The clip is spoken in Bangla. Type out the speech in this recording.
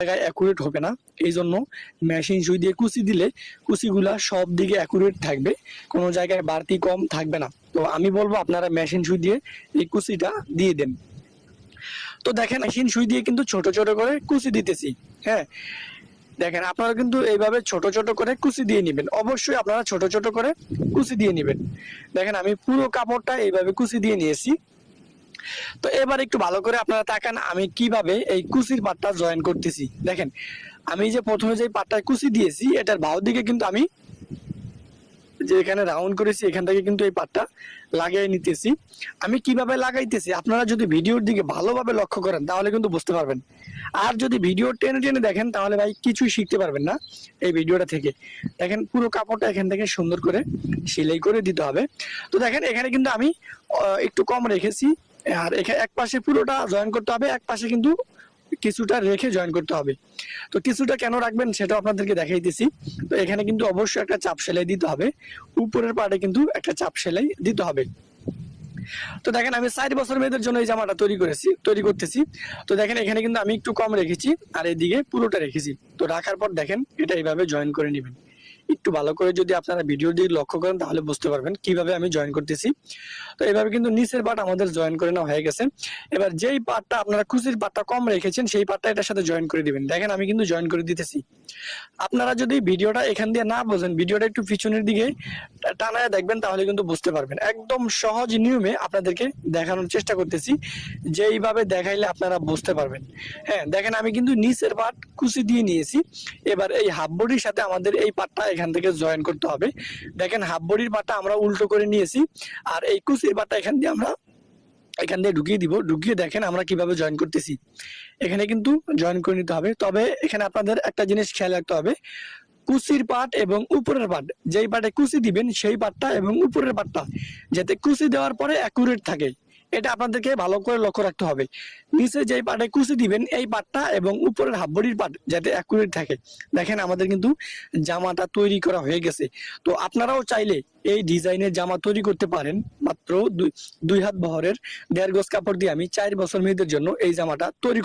জায়গায় অ্যাকুরেট হবে না। এই জন্য মেশিন সুই কুচি দিলে, কুচিগুলা সব দিকে অ্যাকুরেট থাকবে। কোনো জায়গায় বাড়তি কম থাকবে না। তো আমি বলব আপনারা মেশিন সুই দিয়ে এই কুচিটা দিয়ে দেন। তো দেখেন মেশিন সুই দিয়ে কিন্তু ছোট ছোট করে কুচি দিতেছি। হ্যাঁ? দেখেন, আপনারা কিন্তু এইভাবে ছোট ছোট করে কুচি দিয়ে নেবেন। অবশ্যই আপনারা ছোট ছোট করে কুচি দিয়ে নেবেন। দেখেন, আমি পুরো কাপড়টা এইভাবে কুচি দিয়ে নিয়েছি। তো এবার একটু ভালো করে আপনারা তাকান, আমি কীভাবে এই কুচির পাটটা জয়েন করতেছি। দেখেন, আমি যে প্রথমে যে পাটটা কুচি দিয়েছি, এটার বাউ দিকে কিন্তু আমি যে এখানে রাউন্ড করেছি, এখান থেকে কিন্তু এই পাটটা লাগিয়ে নিতেছি। আমি কীভাবে লাগাইতেছি, আপনারা যদি ভিডিওর দিকে ভালোভাবে লক্ষ্য করেন, তাহলে কিন্তু বুঝতে পারবেন। আর যদি ভিডিও টেনে টেনে দেখেন, তাহলে ভাই কিছুই শিখতে পারবেন না এই ভিডিওটা থেকে। দেখেন, পুরো কাপড়টা এখান থেকে সুন্দর করে সেলাই করে দিতে হবে। তো দেখেন, এখানে কিন্তু আমি একটু কম রেখেছি। আর এখানে এক পাশে পুরোটা জয়েন করতে হবে, এক পাশে কিন্তু কিছুটা রেখে জয়েন করতে হবে। তো কিছুটা কেন রাখবেন সেটা আপনাদেরকে দেখাইতেছি তো এখানে কিন্তু অবশ্যই একটা চাপ সেলাই দিতে হবে। উপরের পার্টে কিন্তু একটা চাপ সেলাই দিতে হবে। তো দেখেন আমি চার বছর মেয়েদের জন্য এই জামাটা তৈরি করেছি, তৈরি করতেছি। তো দেখেন এখানে কিন্তু আমি একটু কম রেখেছি, আর এদিকে পুরোটা রেখেছি। তো রাখার পর দেখেন এটা এইভাবে জয়েন করে নেবেন। একটু ভালো করে যদি আপনারা ভিডিও দিয়ে লক্ষ্য করেন, তাহলে বুঝতে পারবেন কীভাবে আমি জয়েন করতেছি। তো এভাবে কিন্তু নিচের পার্ট আমাদের জয়েন করে নেওয়া হয়ে গেছে। এবার যেই পার্টটা আপনারা কুচির পার্টটা কম রেখেছেন, সেই পার্টটা এটার সাথে জয়েন করে দিবেন। দেখেন আমি কিন্তু জয়েন করে দিতেছি। আপনারা যদি ভিডিওটা এখান দিয়ে না বোঝেন, ভিডিওটা একটু পিছনের দিকে টানায় দেখবেন, তাহলে কিন্তু বুঝতে পারবেন। একদম সহজ নিয়মে আপনাদেরকে দেখানোর চেষ্টা করতেছি। যেইভাবে দেখাইলে আপনারা বুঝতে পারবেন। হ্যাঁ দেখেন আমি কিন্তু নিচের পার্ট কুচি দিয়ে নিয়েছি। এবার এই হাফ বডির সাথে আমাদের এই পার্টটা এখান থেকে জয়েন করতে হবে। দেখেন হাফ বডির পার্টটা আমরা উল্টো করে নিয়েছি, আর এই কুচির পার্টটা এখান দিয়ে আমরা এখান দিয়ে ঢুকিয়ে দিব। ঢুকিয়ে দেখেন আমরা কীভাবে জয়েন করতেছি। এখানে কিন্তু জয়েন করে নিতে হবে। তবে এখানে আপনাদের একটা জিনিস খেয়াল রাখতে হবে। কুচির পাট এবং উপরের পাট, যেই পাটে কুচি দিবেন, সেই পাটটা এবং উপরের পাটটা, যাতে কুচি দেওয়ার পরে অ্যাকুরেট থাকে। এটা আপনাদেরকে ভালো করে লক্ষ্য রাখতে হবে। নিচে যে পাটে কুচি দিবেন, এই পাটটা এবং উপরের হাফ বডির পাট যাতে অ্যাকুরেট থাকে। দেখেন আমাদের কিন্তু জামাটা তৈরি করা হয়ে গেছে। তো আপনারাও চাইলে এই ডিজাইনের জামা তৈরি করতে পারেন। মাত্র দুই হাত বহরের দেড় গজ কাপড় দিয়ে আমি চার বছর মেয়েদের জন্য এই জামাটা তৈরি